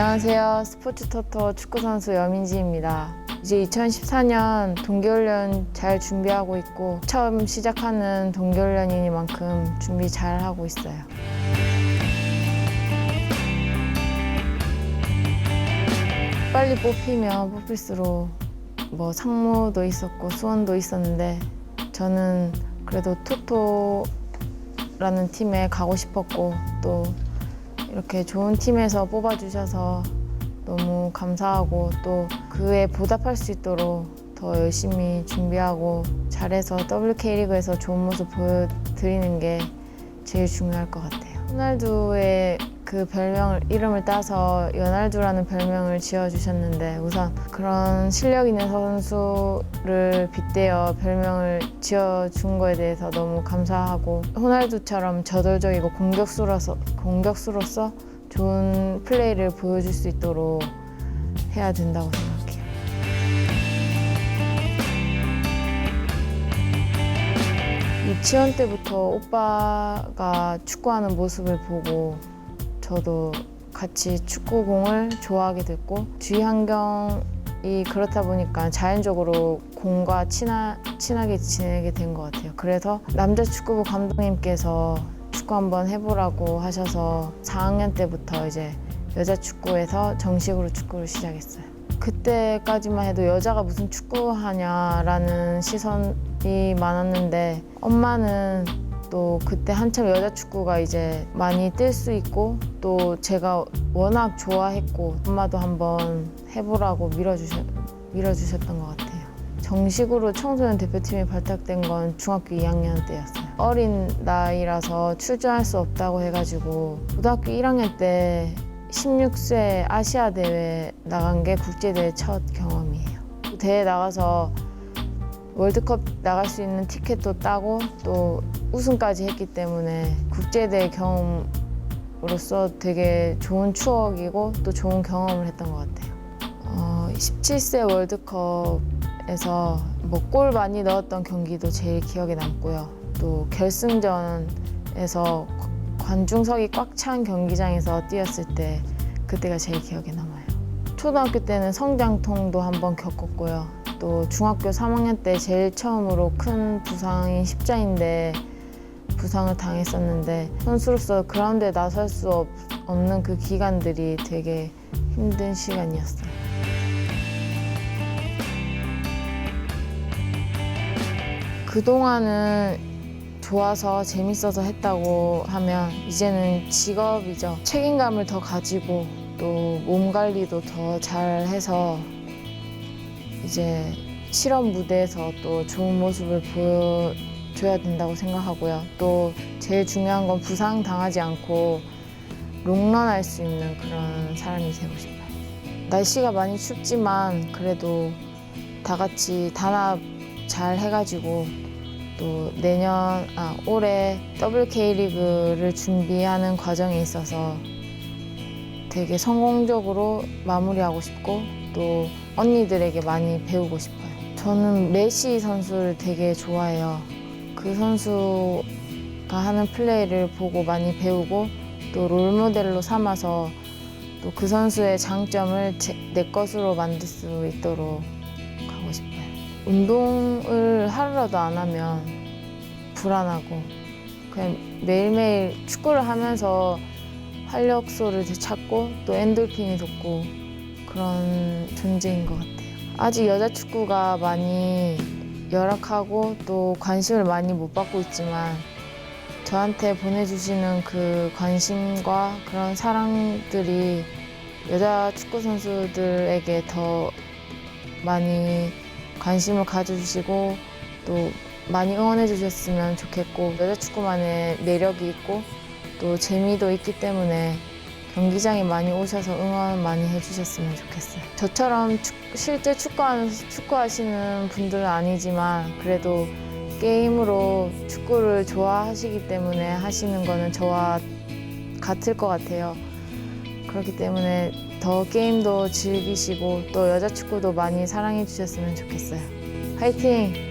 안녕하세요. 스포츠 토토 축구 선수 여민지입니다. 이제 2014년 동계훈련 잘 준비하고 있고 처음 시작하는 동계훈련이니만큼 준비 잘 하고 있어요. 빨리 뽑히면 뽑힐수록 뭐 상무도 있었고 수원도 있었는데 저는 그래도 토토라는 팀에 가고 싶었고 또 이렇게 좋은 팀에서 뽑아주셔서 너무 감사하고 또 그에 보답할 수 있도록 더 열심히 준비하고 잘해서 WK리그에서 좋은 모습 보여드리는 게 제일 중요할 것 같아요. 호날두의 그 별명을 이름을 따서 연알두라는 별명을 지어주셨는데 우선 그런 실력 있는 선수를 빗대어 별명을 지어준 거에 대해서 너무 감사하고 호날두처럼 저돌적이고 공격수로서 공격수로서 좋은 플레이를 보여줄 수 있도록 해야 된다고 생각해요. 유치원 때부터 오빠가 축구하는 모습을 보고 저도 같이 축구공을 좋아하게 됐고 주위 환경이 그렇다 보니까 자연적으로 공과 친하, 친하게 지내게 된 것 같아요. 그래서 남자 축구부 감독님께서 축구 한번 해보라고 하셔서 4학년 때부터 이제 여자 축구에서 정식으로 축구를 시작했어요. 그때까지만 해도 여자가 무슨 축구하냐라는 시선이 많았는데 엄마는 또 그때 한참 여자 축구가 이제 많이 뛸수 있고 또 제가 워낙 좋아했고 엄마도 한번 해보라고 밀어주셨, 밀어주셨던 것 같아요. 정식으로 청소년 대표팀에 발탁된 건 중학교 2학년 때였어요. 어린 나이라서 출전할 수 없다고 해가지고 고등학교 1학년 때 16세 아시아 대회 나간 게 국제 대회 첫 경험이에요. 대회 나가서 월드컵 나갈 수 있는 티켓도 따고 또 우승까지 했기 때문에 국제대회 경험으로서 되게 좋은 추억이고 또 좋은 경험을 했던 것 같아요. 어, 17세 월드컵에서 뭐 골 많이 넣었던 경기도 제일 기억에 남고요. 또 결승전에서 관중석이 꽉 찬 경기장에서 뛰었을 때 그때가 제일 기억에 남아요. 초등학교 때는 성장통도 한번 겪었고요. 또 중학교 3학년 때 제일 처음으로 큰 부상인 십자인데 부상을 당했었는데 선수로서 그라운드에 나설 수 없, 없는 그 기간들이 되게 힘든 시간이었어요. 그동안은 좋아서 재밌어서 했다고 하면 이제는 직업이죠. 책임감을 더 가지고 또 몸 관리도 더 잘해서 이제 실험 무대에서 또 좋은 모습을 보여 줘야 된다고 생각하고요. 또 제일 중요한 건 부상 당하지 않고 롱런할 수 있는 그런 사람이 되고 싶어요. 날씨가 많이 춥지만 그래도 다 같이 단합 잘 해가지고 또 내년 아 올해 WK 리그를 준비하는 과정에 있어서 되게 성공적으로 마무리하고 싶고 또 언니들에게 많이 배우고 싶어요. 저는 메시 선수를 되게 좋아해요. 그 선수가 하는 플레이를 보고 많이 배우고 또 롤모델로 삼아서 또 그 선수의 장점을 제, 내 것으로 만들 수 있도록 가고 싶어요. 운동을 하루라도 안 하면 불안하고 그냥 매일매일 축구를 하면서 활력소를 되찾고 또 엔돌핀이 돋고 그런 존재인 것 같아요. 아직 여자 축구가 많이 열악하고 또 관심을 많이 못 받고 있지만 저한테 보내주시는 그 관심과 그런 사랑들이 여자 축구 선수들에게 더 많이 관심을 가져주시고 또 많이 응원해 주셨으면 좋겠고 여자 축구만의 매력이 있고 또 재미도 있기 때문에 경기장에 많이 오셔서 응원 많이 해주셨으면 좋겠어요. 저처럼 축- 실제 축구하는, 축구하시는 분들은 아니지만 그래도 게임으로 축구를 좋아하시기 때문에 하시는 거는 저와 같을 것 같아요. 그렇기 때문에 더 게임도 즐기시고 또 여자 축구도 많이 사랑해 주셨으면 좋겠어요. 화이팅!